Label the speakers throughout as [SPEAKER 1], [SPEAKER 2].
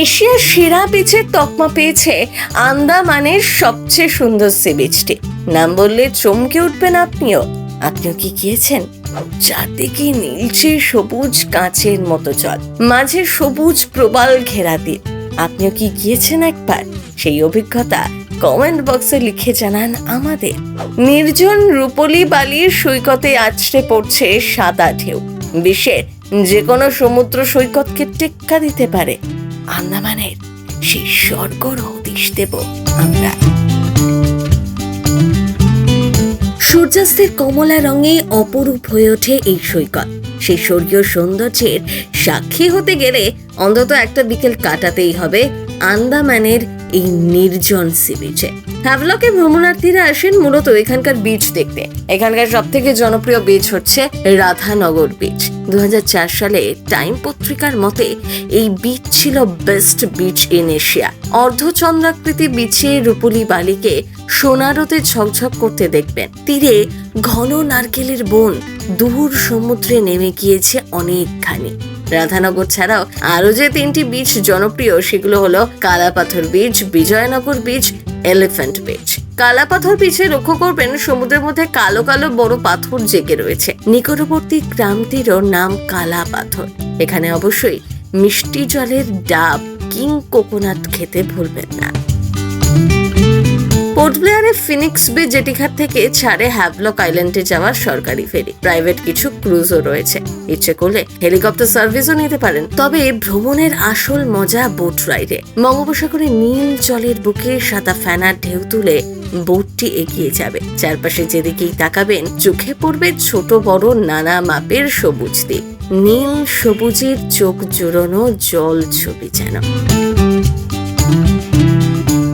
[SPEAKER 1] এশিয়ার সেরা বিচের তকমা পেয়েছে আন্দামানের সবচেয়ে সুন্দর সি বিচটি নাম বললে চমকে উঠবেন আপনিও। আপনিও কি গিয়েছেন? চারদিকে নীলচে সবুজ কাঁচের মতো জল, মাঝে সবুজ প্রবাল ঘেরা দ্বীপ। আপনিও কি গিয়েছেন একবার? সেই অভিজ্ঞতা কমেন্ট বক্সে লিখে জানান আমাদের। নির্জন রূপলি বালির সৈকতে আছড়ে পড়ছে সাদা ঢেউ। বিশ্বের যে কোনো সমুদ্র সৈকতকে টেক্কা দিতে পারে। আন্দামানের সেই স্বর্গর হদিশ দেব আমরা। সূর্যাস্তের কমলা রঙে অপরূপ হয়ে ওঠে এই সৈকত। সেই স্বর্গীয় সৌন্দর্যের সাক্ষী হতে গেলে অন্তত একটা বিকেল কাটাতেই হবে আন্দামানের এই নির্জন সি বিচে হ্যাভলকে ভ্রমণার্থীরা আসেন মূলত এখানকার বিচ দেখতে। এখানকার সব থেকে জনপ্রিয় বিচ হচ্ছে রাধানগর বিচ দু সালে টাইম পত্রিকার মতে এই বিচ ছিল বেস্ট বিচ ইন এশিয়া অর্ধচন্দ্রাকৃতি বিচে রূপলি বালিকে সোনারতে ঝকঝক করতে দেখবেন। তীরে ঘন নারকেলের বন দূর সমুদ্রে নেমে গিয়েছে অনেকখানি। রাধানগর ছাড়াও আরও যে তিনটি বিচ জনপ্রিয়, সেগুলো হলো Kalapathar beach Vijaynagar beach elephant beach Kalapathar পিছিয়ে লক্ষ্য করবেন, সমুদ্রের মধ্যে কালো কালো বড় পাথর জেগে রয়েছে। নিকটবর্তী গ্রামটিরও নাম কালাপাথর। এখানে অবশ্যই মিষ্টি জলের ডাব কিং কোকোনাট খেতে ভুলবেন না। পোর্ট ব্লেয়ারে ফিনিক্স বে জেটিঘাট থেকে ছাড়ে হ্যাভলক আইল্যান্ডে যাওয়ার সরকারি ফেরি। প্রাইভেট কিছু ক্রুজও রয়েছে। ইচ্ছে করলে হেলিকপ্টার সার্ভিসও নিতে পারেন। তবে ভ্রমণের আসল মজা বোট রাইডে। বঙ্গোপসাগরে নীল জলের বুকে সাদা ফ্যানার ঢেউ তুলে বোটটি এগিয়ে যাবে। চারপাশে যেদিকেই তাকাবেন, চোখে পড়বে ছোট বড় নানা মাপের সবুজ দ্বীপ। নীল সবুজের চোখ জোড়ানো জল ছবি যেন।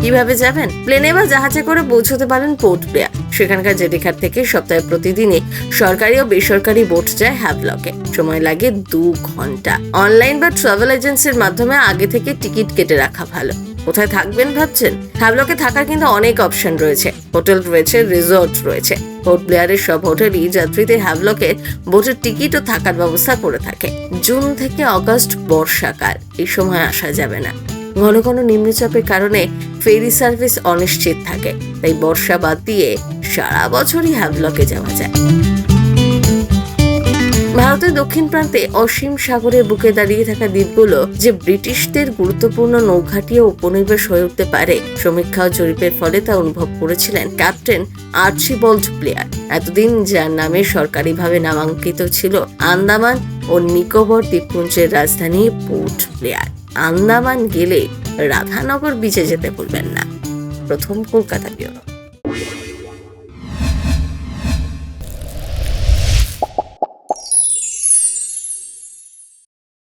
[SPEAKER 1] কীভাবে যাবেন? প্লেনে বা জাহাজে করে পৌঁছতে পারেন পোর্ট ব্লেয়ার। সেখানকার জেটিঘাট থেকে সপ্তাহে প্রতিদিনই সরকারি ও বেসরকারি বোট যায় হ্যাভলকে। সময় লাগে দু ঘণ্টা। অনলাইন বা ট্রাভেল এজেন্সির মাধ্যমে আগে থেকে টিকিট কেটে রাখা ভালো। কোথায় থাকবেন ভাবছেন? হ্যাভলকে থাকার কিন্তু অনেক অপশন রয়েছে। হোটেল রয়েছে, রিসোর্ট রয়েছে। পোর্ট ব্লেয়ারের সব হোটেলই যাত্রীদের হ্যাভলকের বোটের টিকিট ও থাকার ব্যবস্থা করে থাকে। জুন থেকে অগস্ট বর্ষাকাল। এই সময় আসা যাবে না। ঘন ঘন নিম্নচাপের কারণে ফেরি সার্ভিস অনিশ্চিত থাকে, তাই বর্ষা বাদ দিয়ে সারা বছরই হ্যাভলকে যাওয়া যায়। ভারতের দক্ষিণ প্রান্তে অসীম সাগরের বুকে দাঁড়িয়ে থাকা দ্বীপগুলো যে ব্রিটিশদের গুরুত্বপূর্ণ নৌঘাটি ও উপনিবেশ হয়ে উঠতে পারে, সমীক্ষা ও জরিপের ফলে তা অনুভব করেছিলেন ক্যাপ্টেন আর্চিবল্ড প্লেয়ার। এতদিন যার নামে সরকারিভাবে নামাঙ্কিত ছিল আন্দামান ও নিকোবর দ্বীপপুঞ্জের রাজধানী পোর্ট প্লেয়ার। আন্দামান গেলে রাধানগর বিচে যেতে ভুলবেন না। প্রথম কলকাতা ব্যুরো